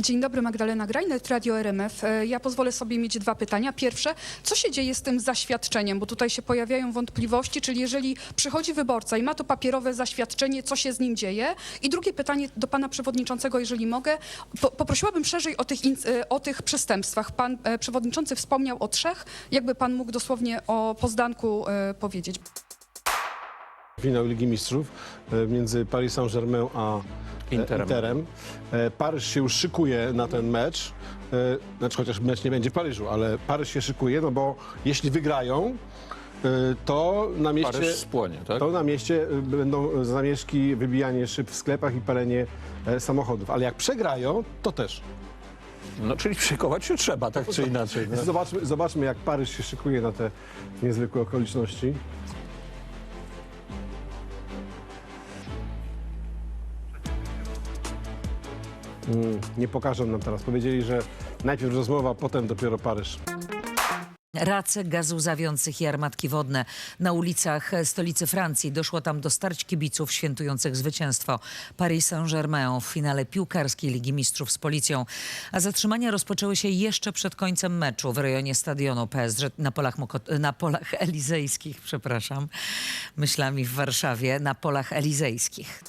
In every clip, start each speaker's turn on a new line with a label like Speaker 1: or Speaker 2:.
Speaker 1: Dzień dobry, Magdalena Grajnet, Radio RMF. E, Ja pozwolę sobie mieć dwa pytania. Pierwsze, co się dzieje z tym zaświadczeniem, bo tutaj się pojawiają wątpliwości, czyli jeżeli przychodzi wyborca i ma to papierowe zaświadczenie, co się z nim dzieje? I drugie pytanie do pana przewodniczącego, jeżeli mogę. Po, poprosiłabym szerzej o tych, e, o tych przestępstwach. Pan e, przewodniczący wspomniał o trzech. Jakby pan mógł dosłownie o Pozdanku powiedzieć?
Speaker 2: Finał Ligi Mistrzów e, między Paris Saint-Germain a e,
Speaker 3: Interem.
Speaker 2: Interem. E, Paryż się już szykuje na ten mecz. Znaczy, chociaż mecz nie będzie w Paryżu, ale Paryż się szykuje, no bo jeśli wygrają, to na mieście,
Speaker 3: Paryż spłonie, tak?
Speaker 2: to na mieście będą zamieszki, wybijanie szyb w sklepach i palenie samochodów. Ale jak przegrają, to też.
Speaker 3: No, czyli szykować się trzeba, tak czy inaczej. No.
Speaker 2: Zobaczmy, zobaczmy, jak Paryż się szykuje na te niezwykłe okoliczności. Nie pokażą nam teraz. Powiedzieli, że najpierw rozmowa, potem dopiero Paryż.
Speaker 4: Race gazu łzawiących i armatki wodne. Na ulicach stolicy Francji doszło tam do starć kibiców świętujących zwycięstwo Paris Saint-Germain w finale piłkarskiej Ligi Mistrzów z policją. A zatrzymania rozpoczęły się jeszcze przed końcem meczu w rejonie stadionu PSG na polach, na polach elizejskich, przepraszam, myślami w Warszawie, na polach elizejskich.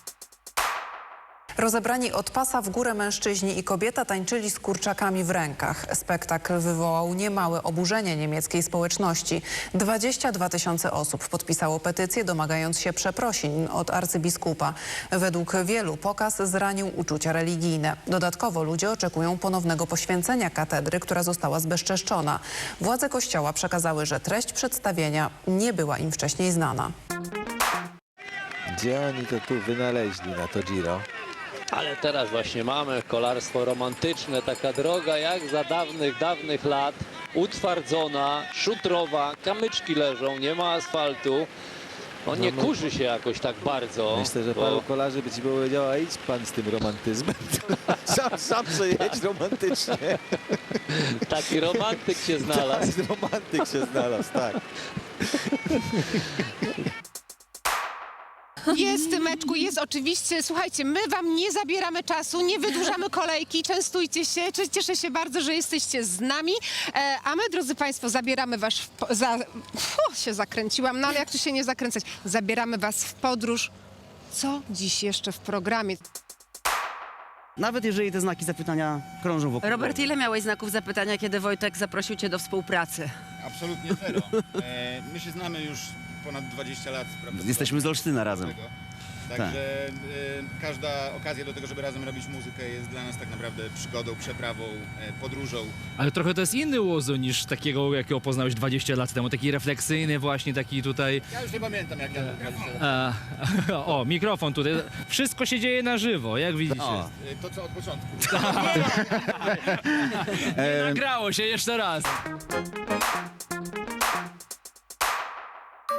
Speaker 5: Rozebrani od pasa w górę mężczyźni i kobieta tańczyli z kurczakami w rękach. Spektakl wywołał niemałe oburzenie niemieckiej społeczności. 22 tysiące osób podpisało petycję domagając się przeprosin od arcybiskupa. Według wielu pokaz zranił uczucia religijne. Dodatkowo ludzie oczekują ponownego poświęcenia katedry, która została zbezczeszczona. Władze kościoła przekazały, że treść przedstawienia nie była im wcześniej znana.
Speaker 6: Gdzie oni to tu wynaleźli na to Giro?
Speaker 7: Ale teraz właśnie mamy kolarstwo romantyczne, taka droga jak za dawnych, dawnych lat, utwardzona, szutrowa, kamyczki leżą, nie ma asfaltu. On nie kurzy się jakoś tak bardzo.
Speaker 6: Myślę, że
Speaker 7: bo
Speaker 6: paru kolarzy by ci powiedziała, idź pan z tym romantyzmem. sam, sam sobie jedź romantycznie.
Speaker 7: taki romantyk się znalazł.
Speaker 6: Tak, romantyk się znalazł, tak.
Speaker 8: Jest, Meczku, jest oczywiście. Słuchajcie, my wam nie zabieramy czasu, nie wydłużamy kolejki, częstujcie się. Cieszę się bardzo, że jesteście z nami. E, a my, drodzy Państwo, zabieramy was w po- za... Się zakręciłam, no ale jak tu się nie zakręcać? Zabieramy was w podróż. Co dziś jeszcze w programie?
Speaker 9: Nawet jeżeli te znaki zapytania krążą wokół.
Speaker 10: Robert, ile miałeś znaków zapytania, kiedy Wojtek zaprosił cię do współpracy?
Speaker 11: Absolutnie zero. E, my się znamy już ponad 20 lat. prawdopodobnie.
Speaker 9: Jesteśmy z Olsztyna razem.
Speaker 11: Tego. Także e, każda okazja do tego, żeby razem robić muzykę jest dla nas tak naprawdę przygodą, przeprawą, e, podróżą.
Speaker 12: Ale trochę to jest inny łozu niż takiego, jakiego poznałeś 20 lat temu. Taki refleksyjny właśnie, taki tutaj...
Speaker 11: Ja już nie pamiętam jak ja to 20 lat.
Speaker 12: E, o, mikrofon tutaj. Wszystko się dzieje na żywo, jak widzicie.
Speaker 9: O.
Speaker 11: E, To co od początku.
Speaker 12: Nagrało się jeszcze raz.